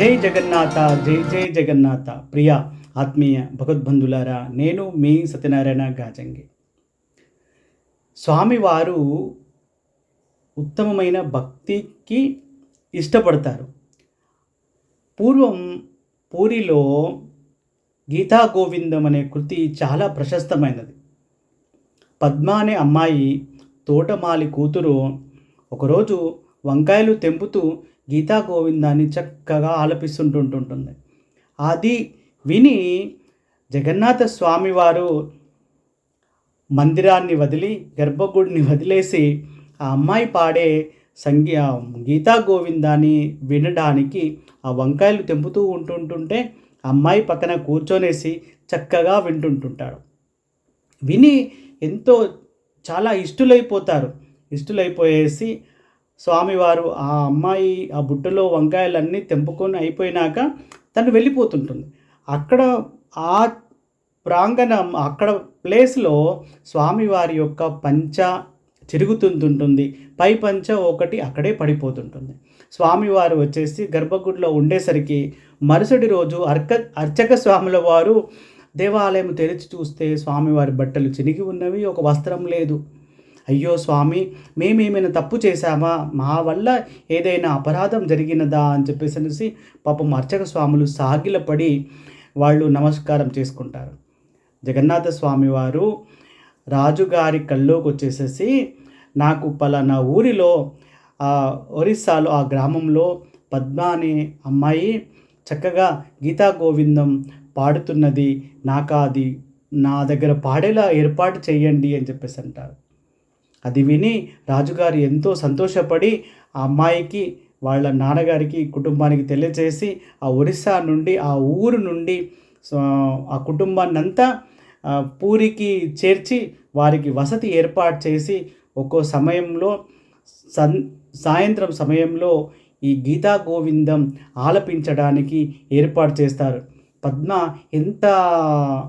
జై జగన్నాథ జై జై జగన్నాథ. ప్రియ ఆత్మీయ భగవద్బంధులారా నేను మీ సత్యనారాయణ గాజంగి. స్వామివారు ఉత్తమమైన భక్తికి ఇష్టపడతారు. పూర్వం పూరిలో గీతా గోవిందం అనే కృతి చాలా ప్రశస్తమైనది. పద్మ అనే అమ్మాయి తోటమాలి కూతురు ఒకరోజు వంకాయలు తెంపుతూ గీతా గోవిందాన్ని చక్కగా ఆలపిస్తుంటుంటుంటుంది. అది విని జగన్నాథ స్వామివారు మందిరాన్ని వదిలి గర్భగుడిని వదిలేసి ఆ అమ్మాయి పాడే సంగీ గీతా గోవిందాన్ని వినడానికి ఆ వంకాయలు తెంపుతూ ఉంటుంటుంటే ఆ అమ్మాయి పక్కన కూర్చొనేసి చక్కగా వింటుంటుంటాడు. విని ఎంతో చాలా ఇష్టలైపోతారు. ఇష్టలైపోయేసి స్వామివారు ఆ అమ్మాయి ఆ బుట్టలో వంకాయలన్నీ తెంపుకొని అయిపోయినాక తను వెళ్ళిపోతుంటుంది. అక్కడ ఆ ప్రాంగణం అక్కడ ప్లేస్లో స్వామివారి యొక్క పంచ చిరుగుతుంటుంటుంది పై పంచ ఒకటి అక్కడే పడిపోతుంటుంది. స్వామివారు వచ్చేసి గర్భగుడిలో ఉండేసరికి మరుసటి రోజు అర్క అర్చక స్వాముల వారు దేవాలయం తెరిచి చూస్తే స్వామివారి బట్టలు చినిగి ఉన్నవి ఒక వస్త్రం లేదు. అయ్యో స్వామి మేమేమైనా తప్పు చేశామా? మా వల్ల ఏదైనా అపరాధం జరిగినదా? అని చెప్పేసి అనేసి పాపం అర్చక స్వాములు సాగిలపడి వాళ్ళు నమస్కారం చేసుకుంటారు. జగన్నాథ స్వామి వారు రాజుగారి కల్లోకి వచ్చేసేసి నాకు పలానా ఊరిలో ఒరిస్సాలో ఆ గ్రామంలో పద్మ అనే అమ్మాయి చక్కగా గీతా గోవిందం పాడుతున్నది. నాకు అది నా దగ్గర పాడేలా ఏర్పాటు చేయండి అని చెప్పేసి అంటారు. అది విని రాజుగారు ఎంతో సంతోషపడి ఆ అమ్మాయికి వాళ్ళ నాన్నగారికి కుటుంబానికి తెలియజేసి ఆ ఒరిస్సా నుండి ఆ ఊరు నుండి ఆ కుటుంబాన్ని అంతా పూరికి చేర్చి వారికి వసతి ఏర్పాటు చేసి ఒక్కో సమయంలో సన్ సాయంత్రం సమయంలో ఈ గీతా గోవిందం ఆలపించడానికి ఏర్పాటు చేస్తారు. పద్మ ఎంత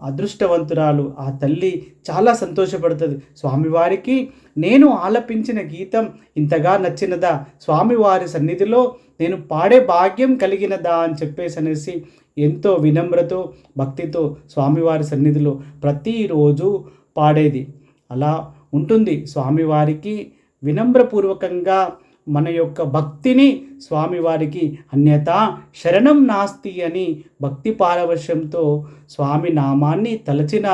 అదృష్టవంతురాలు. ఆ తల్లి చాలా సంతోషపడుతుంది. స్వామివారికి నేను ఆలపించిన గీతం ఇంతగా నచ్చినదా? స్వామివారి సన్నిధిలో నేను పాడే భాగ్యం కలిగినదా? అని చెప్పేసి అనేసి ఎంతో వినమ్రతో భక్తితో స్వామివారి సన్నిధిలో ప్రతిరోజు పాడేది. అలా ఉంటుంది. స్వామివారికి వినమ్రపూర్వకంగా మన యొక్క భక్తిని స్వామివారికి అన్యత శరణం నాస్తి అని భక్తి పారవశ్యంతో స్వామి నామాన్ని తలచిన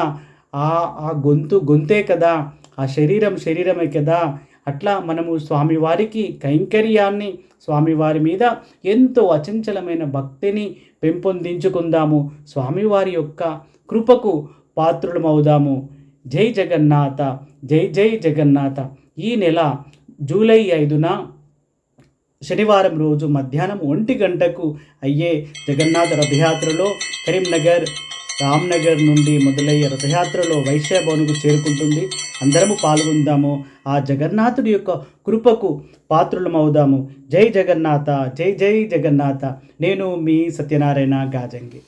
ఆ ఆ గొంతు గొంతే కదా ఆ శరీరం శరీరమే కదా అట్లా మనము స్వామివారికి కైంకర్యాన్ని స్వామివారి మీద ఎంతో అచంచలమైన భక్తిని పెంపొందించుకుందాము. స్వామివారి యొక్క కృపకు పాత్రులమవుదాము. జై జగన్నాథ జై జై జగన్నాథ. ఈ నెల జూలై ఐదున శనివారం రోజు మధ్యాహ్నం ఒంటి గంటకు అయ్యే జగన్నాథ రథయాత్రలో కరీంనగర్ రామ్నగర్ నుండి మొదలయ్యే రథయాత్రలో వైశ్యభవన్కు చేరుకుంటుంది. అందరము పాల్గొందాము. ఆ జగన్నాథుడి యొక్క కృపకు పాత్రులమవుదాము. జై జగన్నాథ జై జై జగన్నాథ. నేను మీ సత్యనారాయణ గాజంగి.